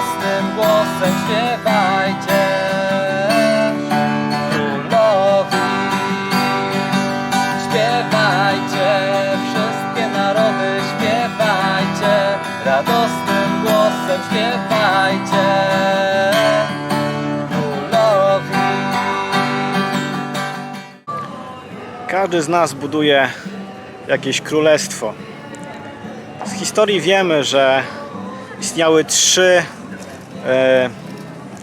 radosnym głosem śpiewajcie królowi. Śpiewajcie, wszystkie narody śpiewajcie, radosnym głosem śpiewajcie królowi. Każdy z nas buduje jakieś królestwo. Z historii wiemy, że istniały trzy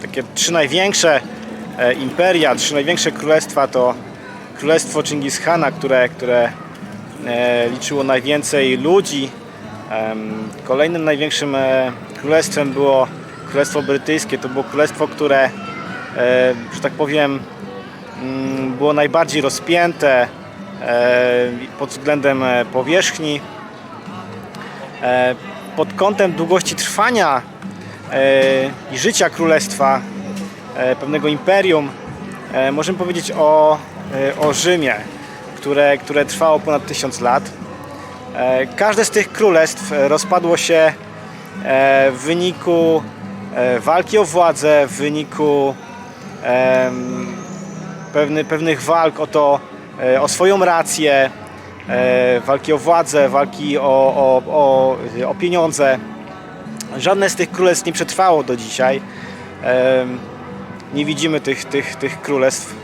takie trzy największe e, imperia, trzy największe królestwa to królestwo Chingishana, które, które e, liczyło najwięcej ludzi. Kolejnym największym e, królestwem było Królestwo Brytyjskie. To było królestwo, które, e, że tak powiem, mm, było najbardziej rozpięte e, pod względem e, powierzchni. E, Pod kątem długości trwania e, i życia królestwa, e, pewnego imperium, e, możemy powiedzieć o, e, o Rzymie, które, które trwało ponad tysiąc lat. E, Każde z tych królestw e, rozpadło się e, w wyniku e, walki o władzę, w wyniku pewny, pewnych walk o to, e, o swoją rację, e, walki o władzę, walki o, o, o, o pieniądze. Żadne z tych królestw nie przetrwało do dzisiaj. Nie widzimy tych, tych, tych królestw.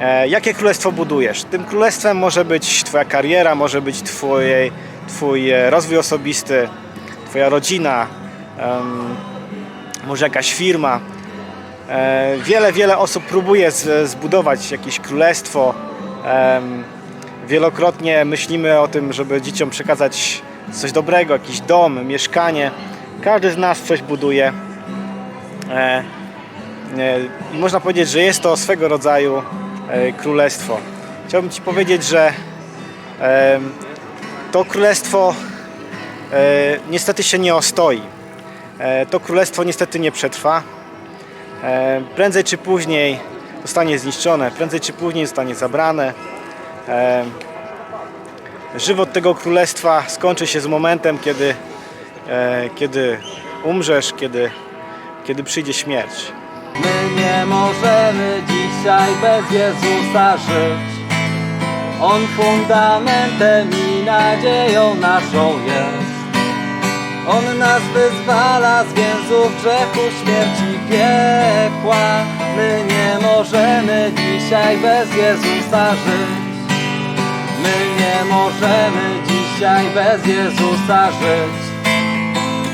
E, Jakie królestwo budujesz? Tym królestwem może być Twoja kariera, może być twojej, Twój e, rozwój osobisty, Twoja rodzina, może jakaś firma. E, Wiele, wiele osób próbuje zbudować jakieś królestwo. Wielokrotnie myślimy o tym, żeby dzieciom przekazać coś dobrego, jakiś dom, mieszkanie. Każdy z nas coś buduje. E, e, można powiedzieć, że jest to swego rodzaju e, królestwo. Chciałbym Ci powiedzieć, że em, to królestwo e, niestety się nie ostoi. E, To królestwo niestety nie przetrwa. E, prędzej czy później zostanie zniszczone, prędzej czy później zostanie zabrane. E, żywot tego królestwa skończy się z momentem, kiedy, e, kiedy umrzesz, kiedy, kiedy przyjdzie śmierć. My nie możemy dzisiaj bez Jezusa żyć. On fundamentem i nadzieją naszą jest. On nas wyzwala z więzów grzechu, śmierci, piekła. My nie możemy dzisiaj bez Jezusa żyć. My nie możemy dzisiaj bez Jezusa żyć.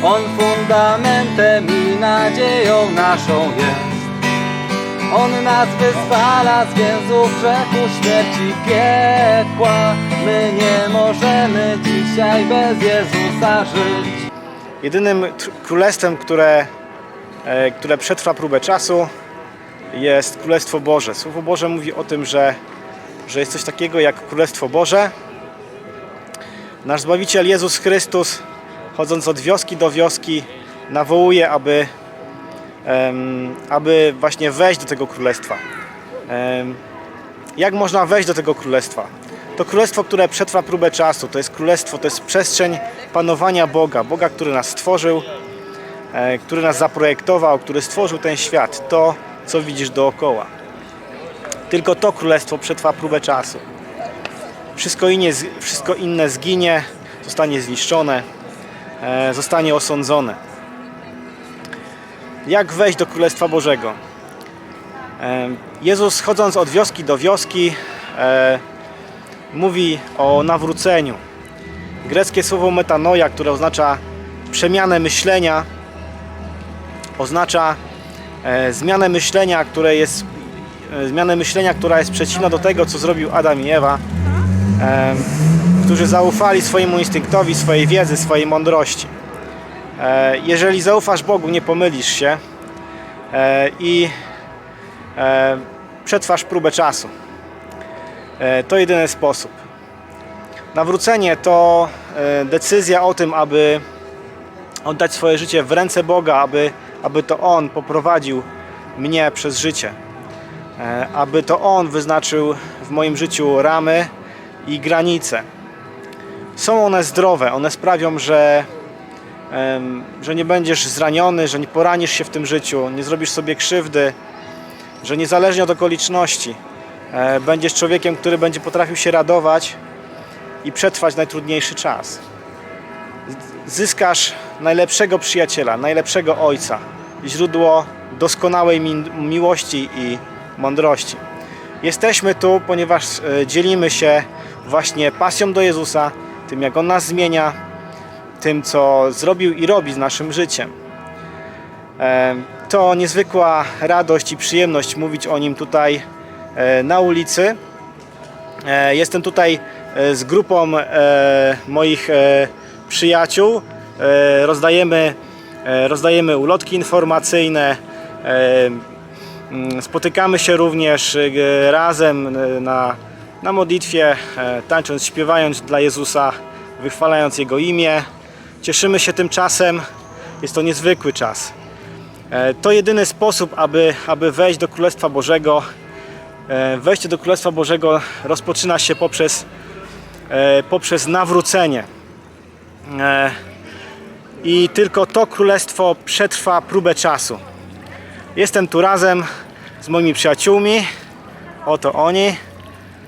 On fundamentem i nadzieją naszą jest. On nas wyzwala z więzów grzechu, śmierci, piekła. My nie możemy dzisiaj bez Jezusa żyć. Jedynym królestwem, które, e, które przetrwa próbę czasu, jest Królestwo Boże. Słowo Boże mówi o tym, że, że jest coś takiego jak Królestwo Boże. Nasz Zbawiciel Jezus Chrystus, chodząc od wioski do wioski, nawołuje, aby, aby właśnie wejść do tego Królestwa. Jak można wejść do tego Królestwa? To Królestwo, które przetrwa próbę czasu, to jest Królestwo, to jest przestrzeń panowania Boga. Boga, który nas stworzył, e, który nas zaprojektował, który stworzył ten świat, to, co widzisz dookoła. Tylko to Królestwo przetrwa próbę czasu. Wszystko inne, wszystko inne zginie, zostanie zniszczone, zostanie osądzone. Jak wejść do Królestwa Bożego? E, Jezus chodząc od wioski do wioski e, mówi o nawróceniu. Greckie słowo metanoia, które oznacza przemianę myślenia, oznacza e, zmianę myślenia, które jest e, zmianę myślenia, która jest przeciwna do tego, co zrobił Adam i Ewa, e, którzy zaufali swojemu instynktowi, swojej wiedzy, swojej mądrości. E, jeżeli zaufasz Bogu, nie pomylisz się e, i e, przetrwasz próbę czasu. To jedyny sposób. Nawrócenie to decyzja o tym, aby oddać swoje życie w ręce Boga, aby, aby to On poprowadził mnie przez życie. Aby to On wyznaczył w moim życiu ramy i granice. Są one zdrowe, one sprawią, że że nie będziesz zraniony, że nie poranisz się w tym życiu, nie zrobisz sobie krzywdy, że niezależnie od okoliczności e, będziesz człowiekiem, który będzie potrafił się radować i przetrwać najtrudniejszy czas. Zyskasz najlepszego przyjaciela, najlepszego ojca, źródło doskonałej mi- miłości i mądrości. Jesteśmy tu, ponieważ e, dzielimy się właśnie pasją do Jezusa, tym jak On nas zmienia, tym co zrobił i robi z naszym życiem. E, To niezwykła radość i przyjemność mówić o Nim tutaj e, na ulicy. E, Jestem tutaj z grupą moich przyjaciół. Rozdajemy, rozdajemy ulotki informacyjne. Spotykamy się również razem na, na modlitwie, e, tańcząc, śpiewając dla Jezusa, wychwalając Jego imię. Cieszymy się tym czasem. Jest to niezwykły czas. E, To jedyny sposób, aby, aby wejść do Królestwa Bożego. E, Wejście do Królestwa Bożego rozpoczyna się poprzez, poprzez nawrócenie. I tylko to królestwo przetrwa próbę czasu. Jestem tu razem z moimi przyjaciółmi. Oto oni.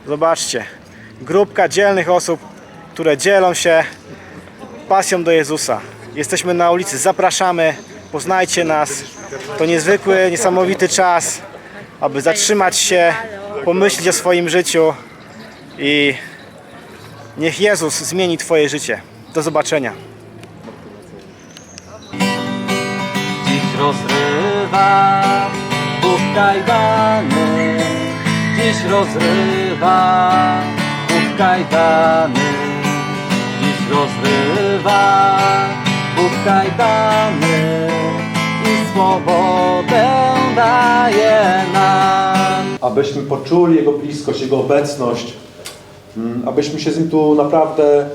Zobaczcie. Grupka dzielnych osób, które dzielą się pasją do Jezusa. Jesteśmy na ulicy, zapraszamy. Poznajcie nas. To niezwykły, niesamowity czas, aby zatrzymać się, pomyśleć o swoim życiu i niech Jezus zmieni Twoje życie. Do zobaczenia. Dziś rozrywa Bóg Dziś rozrywa Bóg kajdany Dziś rozrywa Bóg kajdany I swobodę daje nam abyśmy poczuli Jego bliskość, Jego obecność, mm, abyśmy się z Nim tu naprawdę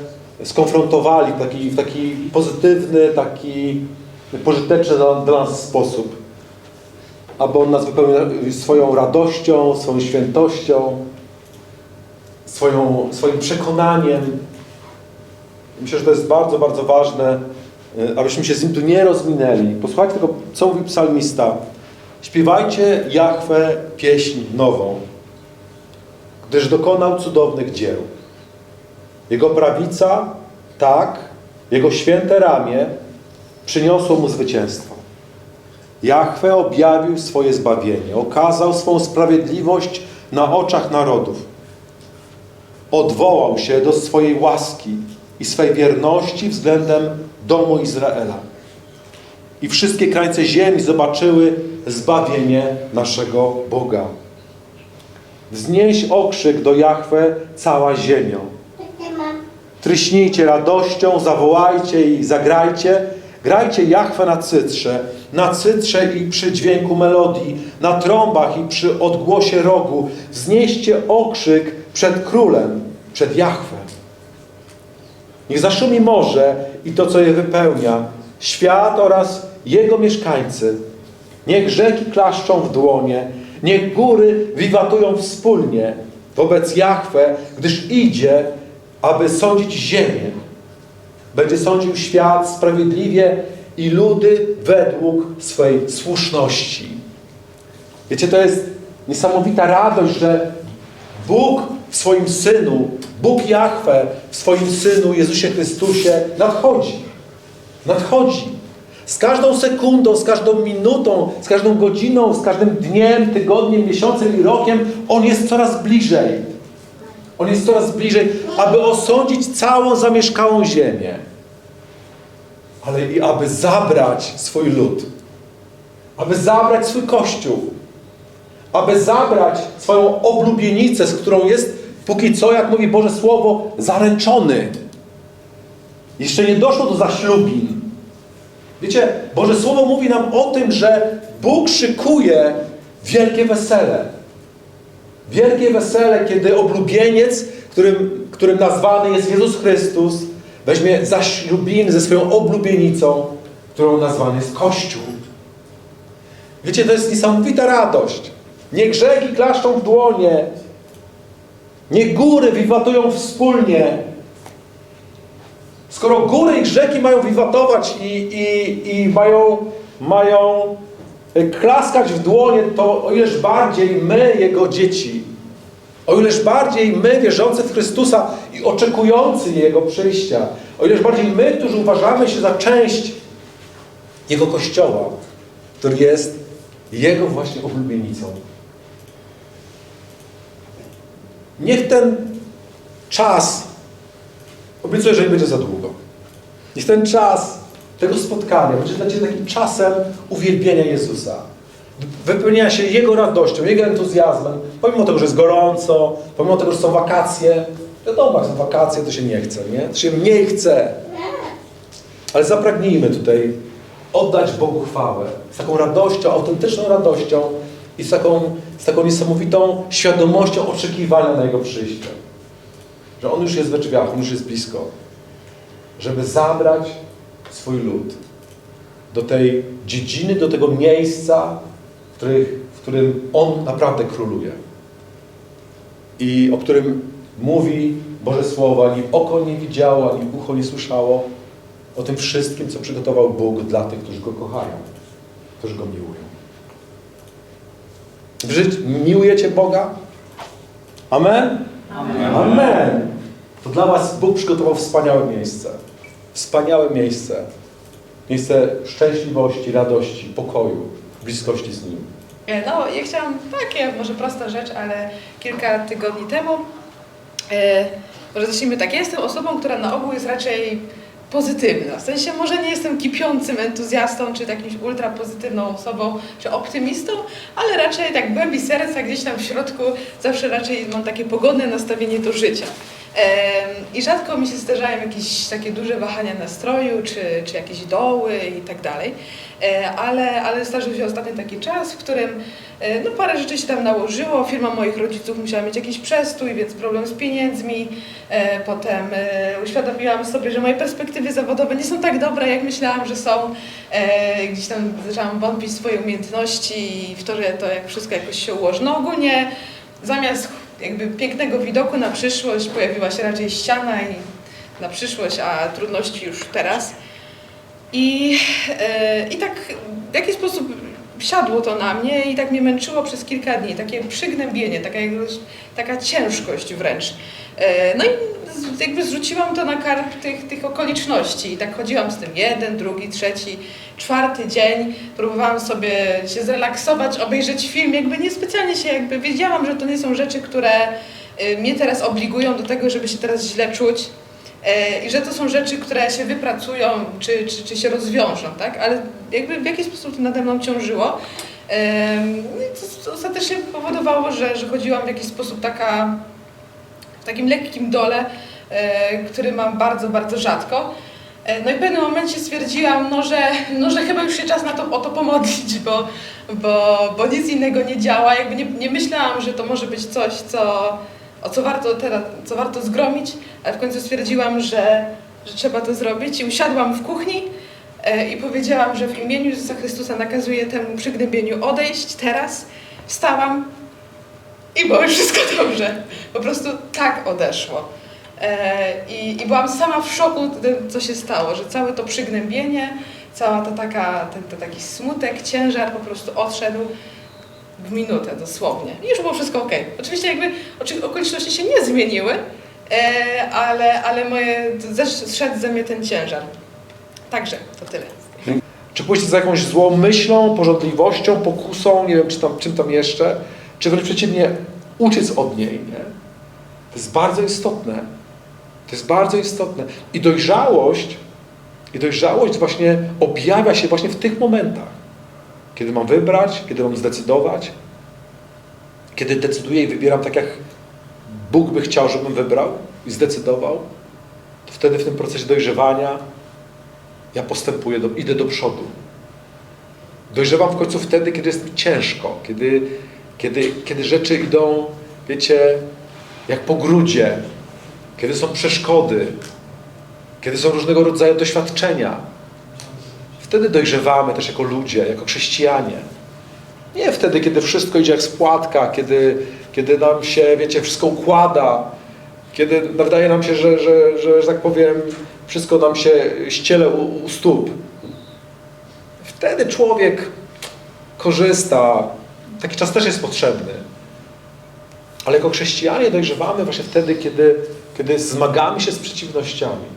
skonfrontowali w taki, w taki pozytywny, taki pożyteczny dla, dla nas sposób. Aby On nas wypełnił swoją radością, swoją świętością, swoją, swoim przekonaniem. Myślę, że to jest bardzo, bardzo ważne, y, abyśmy się z Nim tu nie rozminęli. Posłuchajcie tego, co mówi psalmista. Śpiewajcie Jahwe pieśń nową, gdyż dokonał cudownych dzieł. Jego prawica, tak, Jego święte ramię przyniosło mu zwycięstwo. Jahwe objawił swoje zbawienie, okazał swą sprawiedliwość na oczach narodów. Odwołał się do swojej łaski i swej wierności względem domu Izraela i wszystkie krańce ziemi zobaczyły zbawienie naszego Boga. Wznieś okrzyk do Jahwe cała ziemią. Tryśnijcie radością, zawołajcie i zagrajcie. Grajcie Jahwe na cytrze, na cytrze i przy dźwięku melodii, na trąbach i przy odgłosie rogu. Wznieście okrzyk przed królem, przed Jahwe. Niech zaszumi morze i to, co je wypełnia, świat oraz jego mieszkańcy. Niech rzeki klaszczą w dłonie, niech góry wiwatują wspólnie wobec Jahwe, gdyż idzie, aby sądzić ziemię. Będzie sądził świat sprawiedliwie i ludy według swej słuszności. Wiecie, to jest niesamowita radość, że Bóg w swoim Synu, Bóg Jahwe w swoim Synu Jezusie Chrystusie nadchodzi. Nadchodzi. Z każdą sekundą, z każdą minutą, z każdą godziną, z każdym dniem, tygodniem, miesiącem i rokiem On jest coraz bliżej. On jest coraz bliżej, aby osądzić całą zamieszkałą ziemię. Ale i aby zabrać swój lud. Aby zabrać swój Kościół. Aby zabrać swoją oblubienicę, z którą jest póki co, jak mówi Boże Słowo, zaręczony. Jeszcze nie doszło do zaślubin. Wiecie, Boże Słowo mówi nam o tym, że Bóg szykuje wielkie wesele. Wielkie wesele, kiedy oblubieniec, którym, którym nazwany jest Jezus Chrystus, weźmie zaślubiny ze swoją oblubienicą, którą nazwany jest Kościół. Wiecie, to jest niesamowita radość. Niech rzeki klaszczą w dłonie, niech góry wiwatują wspólnie. Skoro góry i rzeki mają wiwatować i, i, i mają, mają klaskać w dłonie, to o ileż bardziej my, Jego dzieci, o ileż bardziej my, wierzący w Chrystusa i oczekujący Jego przyjścia, o ileż bardziej my, którzy uważamy się za część Jego Kościoła, który jest Jego właśnie oblubienicą. Niech ten czas, obiecuję, że nie będzie za długo, niech ten czas tego spotkania będzie dla Ciebie takim czasem uwielbienia Jezusa. Wypełnienia się Jego radością, Jego entuzjazmem, pomimo tego, że jest gorąco, pomimo tego, że są wakacje. Wiadomo, jak są wakacje, to się nie chce, nie? To się nie chce. Ale zapragnijmy tutaj oddać Bogu chwałę. Z taką radością, autentyczną radością i z taką, z taką niesamowitą świadomością oczekiwania na Jego przyjście. Że On już jest we drzwiach, On już jest blisko. Żeby zabrać swój lud do tej dziedziny, do tego miejsca, w, których, w którym On naprawdę króluje. I o którym mówi Boże Słowo, ani oko nie widziało, ani ucho nie słyszało, o tym wszystkim, co przygotował Bóg dla tych, którzy Go kochają, którzy Go miłują. W życiu miłujecie Boga? Amen? Amen? Amen. To dla Was Bóg przygotował wspaniałe miejsce. Wspaniałe miejsce. Miejsce szczęśliwości, radości, pokoju, bliskości z Nim. No, ja chciałam takie, może prosta rzecz, ale kilka tygodni temu, e, może zacznijmy tak, ja jestem osobą, która na ogół jest raczej pozytywna. W sensie może nie jestem kipiącym entuzjastą, czy jakimś ultra pozytywną osobą, czy optymistą, ale raczej tak głębi serca, gdzieś tam w środku, zawsze raczej mam takie pogodne nastawienie do życia. I rzadko mi się zdarzają jakieś takie duże wahania nastroju, czy, czy jakieś doły i tak dalej. E, Ale, ale zdarzył się ostatnio taki czas, w którym e, no, parę rzeczy się tam nałożyło. Firma moich rodziców musiała mieć jakiś przestój, więc problem z pieniędzmi. E, Potem uświadomiłam sobie, że moje perspektywy zawodowe nie są tak dobre, jak myślałam, że są. Gdzieś tam zaczęłam wątpić w swoje umiejętności i w to, że to jak wszystko jakoś się ułoży. No ogólnie zamiast jakby pięknego widoku na przyszłość pojawiła się raczej ściana i na przyszłość, a trudności już teraz. I, e, I tak w jakiś sposób siadło to na mnie i tak mnie męczyło przez kilka dni. Takie przygnębienie, taka, taka ciężkość wręcz. E, no i jakby zrzuciłam to na karp tych, tych okoliczności. I tak chodziłam z tym jeden, drugi, trzeci, czwarty dzień. Próbowałam sobie się zrelaksować, obejrzeć film. Jakby niespecjalnie się jakby wiedziałam, że to nie są rzeczy, które e, mnie teraz obligują do tego, żeby się teraz źle czuć. E, I że to są rzeczy, które się wypracują, czy, czy, czy się rozwiążą, tak? Ale jakby w jakiś sposób to nade mną ciążyło. No to ostatecznie powodowało, że, że chodziłam w jakiś sposób taka, w takim lekkim dole, e, który mam bardzo, bardzo rzadko. E, No i w pewnym momencie stwierdziłam, no że, no, że chyba już się czas na to, o to pomodlić, bo, bo, bo nic innego nie działa. Jakby nie, nie myślałam, że to może być coś, co, o co warto teraz, co warto zgromić, ale w końcu stwierdziłam, że, że trzeba to zrobić i usiadłam w kuchni e, i powiedziałam, że w imieniu Jezusa Chrystusa nakazuję temu przygnębieniu odejść teraz. Wstałam i było wszystko dobrze. Po prostu tak odeszło. E, I, I byłam sama w szoku tym, co się stało, że całe to przygnębienie, cała ta taka, ten, ten taki smutek, ciężar po prostu odszedł w minutę dosłownie. I już było wszystko ok. Oczywiście jakby okoliczności się nie zmieniły, e, ale, ale moje, zszedł ze mnie ten ciężar. Także to tyle. Czy pójście za jakąś złą myślą, porządliwością, pokusą, nie wiem, czy tam, czym tam jeszcze, czy wręcz przeciwnie, uciec od niej, nie? To jest bardzo istotne. To jest bardzo istotne. I dojrzałość, i dojrzałość właśnie objawia się właśnie w tych momentach. Kiedy mam wybrać, kiedy mam zdecydować, kiedy decyduję i wybieram tak, jak Bóg by chciał, żebym wybrał i zdecydował, to wtedy w tym procesie dojrzewania ja postępuję, do, idę do przodu. Dojrzewam w końcu wtedy, kiedy jest mi ciężko, kiedy, kiedy, kiedy rzeczy idą, wiecie, jak po grudzie, kiedy są przeszkody, kiedy są różnego rodzaju doświadczenia. Wtedy dojrzewamy też jako ludzie, jako chrześcijanie. Nie wtedy, kiedy wszystko idzie jak z płatka, kiedy, kiedy nam się, wiecie, wszystko układa, Kiedy wydaje nam się, że, że, że, że tak powiem, wszystko nam się ściele u, u stóp. Wtedy człowiek korzysta. Taki czas też jest potrzebny. Ale jako chrześcijanie dojrzewamy właśnie wtedy, kiedy, kiedy zmagamy się z przeciwnościami.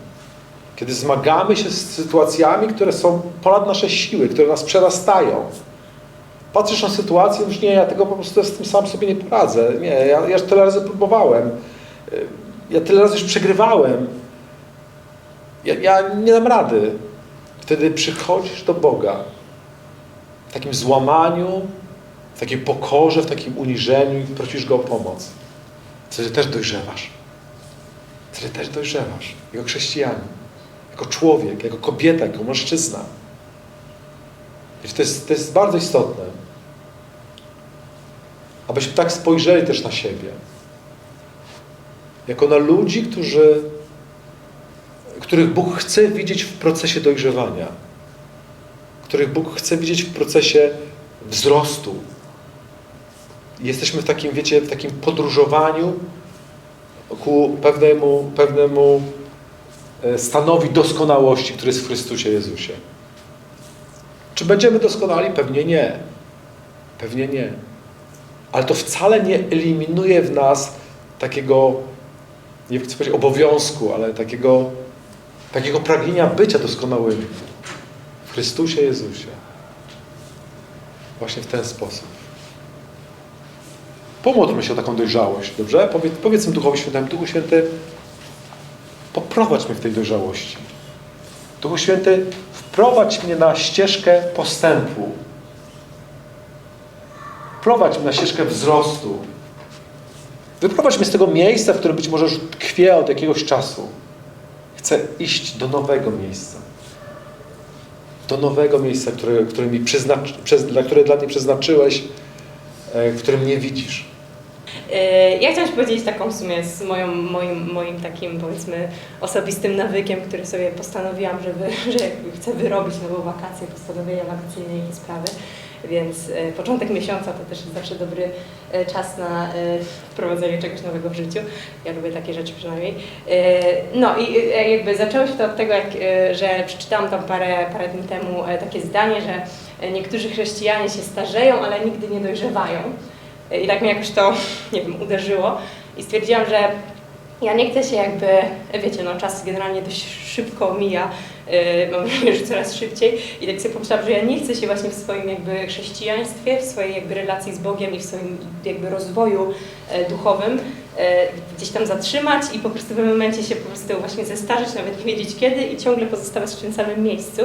Kiedy zmagamy się z sytuacjami, które są ponad nasze siły, które nas przerastają. Patrzysz na sytuację, już nie, ja tego po prostu z tym sam sobie nie poradzę. Nie, ja, ja już tyle razy próbowałem. Ja tyle razy już przegrywałem. Ja, ja nie dam rady. Wtedy przychodzisz do Boga w takim złamaniu, w takiej pokorze, w takim uniżeniu i prosisz Go o pomoc. Wtedy też dojrzewasz. Wtedy też dojrzewasz. Jako chrześcijanin, jako człowiek, jako kobieta, jako mężczyzna. To, jest, to jest bardzo istotne. Abyśmy tak spojrzeli też na siebie. Jako na ludzi, którzy, których Bóg chce widzieć w procesie dojrzewania. Których Bóg chce widzieć w procesie wzrostu. Jesteśmy w takim, wiecie, w takim podróżowaniu ku pewnemu, pewnemu stanowi doskonałości, który jest w Chrystusie Jezusie. Czy będziemy doskonali? Pewnie nie. Pewnie nie. Ale to wcale nie eliminuje w nas takiego, nie chcę powiedzieć obowiązku, ale takiego, takiego pragnienia bycia doskonałymi w Chrystusie Jezusie. Właśnie w ten sposób. Pomódlmy się o taką dojrzałość, dobrze? Powiedz, powiedzmy Duchowi Świętemu, Duchu Święty, poprowadź mnie w tej dojrzałości. Duchu Święty, wprowadź mnie na ścieżkę postępu. Prowadź mnie na ścieżkę wzrostu. Wyprowadź mnie z tego miejsca, w którym być może już tkwię od jakiegoś czasu. Chcę iść do nowego miejsca. Do nowego miejsca, które, które mi przez, dla które dla mnie przeznaczyłeś, e, w którym mnie widzisz. Ja chciałam się podzielić taką w sumie z moją, moim, moim takim powiedzmy osobistym nawykiem, który sobie postanowiłam, żeby, że chcę wyrobić nową wakację, postanowienia wakacyjne i sprawy. Więc e, początek miesiąca to też jest zawsze dobry e, czas na e, wprowadzenie czegoś nowego w życiu. Ja lubię takie rzeczy przynajmniej. No i jakby zaczęło się to od tego, jak, że przeczytałam tam parę, parę dni temu takie zdanie, że niektórzy chrześcijanie się starzeją, ale nigdy nie dojrzewają. I tak mnie jakoś to, nie wiem, uderzyło i stwierdziłam, że ja nie chcę się jakby, wiecie, no czas generalnie dość szybko mija, yy, mam wrażenie, że coraz szybciej i tak sobie pomyślałam, że ja nie chcę się właśnie w swoim jakby chrześcijaństwie, w swojej jakby relacji z Bogiem i w swoim jakby rozwoju e, duchowym e, gdzieś tam zatrzymać i po prostu w pewnym momencie się po prostu właśnie zestarzeć, nawet nie wiedzieć kiedy i ciągle pozostawać w tym samym miejscu.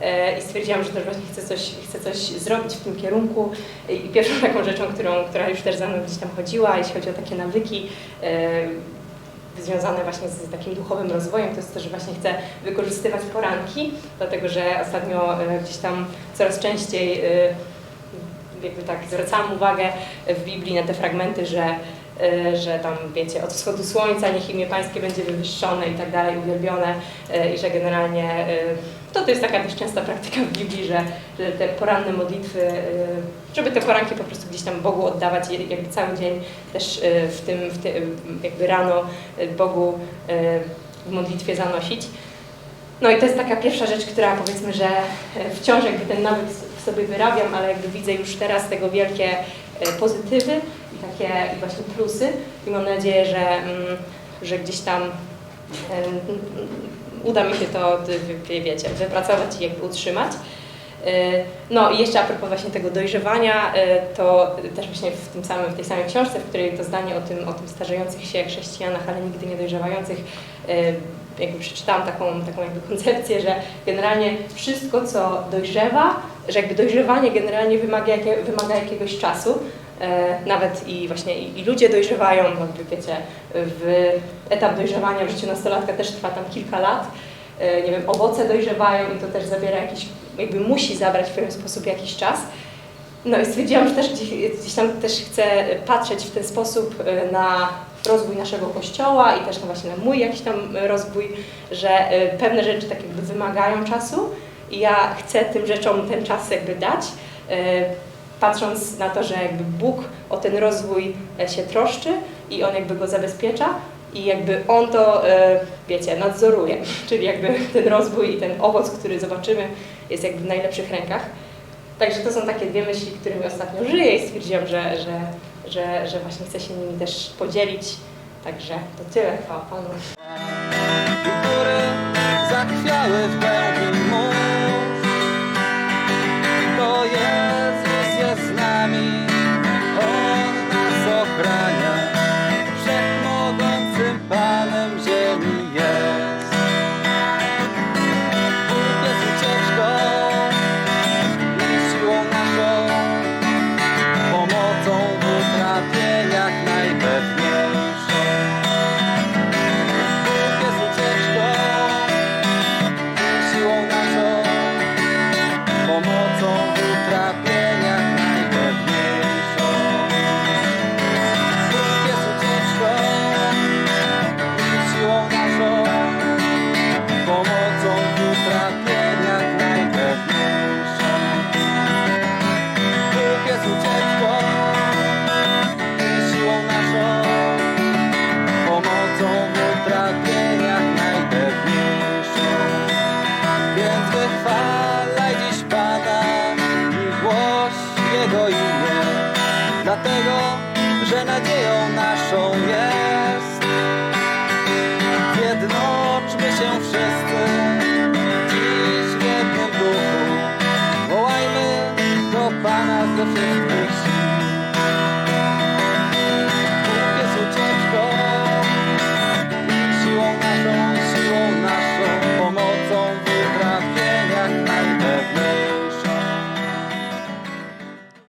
E, I stwierdziłam, że też właśnie chcę coś, chcę coś zrobić w tym kierunku. I pierwszą taką rzeczą, którą, która już też za mną gdzieś tam chodziła, jeśli chodzi o takie nawyki e, związane właśnie z takim duchowym rozwojem, to jest to, że właśnie chcę wykorzystywać poranki, dlatego że ostatnio e, gdzieś tam coraz częściej jakby tak zwracałam uwagę w Biblii na te fragmenty, że że tam wiecie, od wschodu słońca niech imię Pańskie będzie wywyższone i tak dalej, uwielbione e, i że generalnie e, to, to jest taka dość częsta praktyka w Biblii, że, że te poranne modlitwy, żeby te poranki po prostu gdzieś tam Bogu oddawać i jakby cały dzień też w tym, w tym jakby rano Bogu w modlitwie zanosić. No i to jest taka pierwsza rzecz, która powiedzmy, że wciąż jakby ten nawyk sobie wyrabiam, ale jakby widzę już teraz tego wielkie pozytywy i takie właśnie plusy i mam nadzieję, że, mm, że gdzieś tam em, uda mi się to, wiecie, wypracować i jakby utrzymać. E, No i jeszcze a propos właśnie tego dojrzewania, e, to też właśnie w, tym samym, w tej samej książce, w której to zdanie o tym, o tym starzejących się chrześcijanach, ale nigdy nie dojrzewających, e, jakby przeczytałam taką, taką jakby koncepcję, że generalnie wszystko, co dojrzewa, że jakby dojrzewanie generalnie wymaga, wymaga jakiegoś czasu, E, nawet i właśnie i, i ludzie dojrzewają, jakby wiecie, w etap dojrzewania w życiu nastolatka też trwa tam kilka lat. E, Nie wiem, owoce dojrzewają i to też zabiera jakiś, jakby musi zabrać w pewien sposób jakiś czas. No i stwierdziłam, że też gdzieś, tam też chcę patrzeć w ten sposób e, na rozwój naszego kościoła i też na właśnie na mój jakiś tam rozwój, że pewne rzeczy tak jakby wymagają czasu ja chcę tym rzeczom ten czas jakby dać. e, patrząc na to, że jakby Bóg o ten rozwój e, się troszczy i On jakby go zabezpiecza, i jakby On to, e, wiecie, nadzoruje, czyli jakby ten rozwój i ten owoc, który zobaczymy jest jakby w najlepszych rękach. Także to są takie dwie myśli, którymi ostatnio żyję i stwierdziłam, że, że, że, że właśnie chcę się nimi też podzielić. Także to tyle, chwała Panu. Góry zachwiały w dlatego, że nadzieją naszą jest.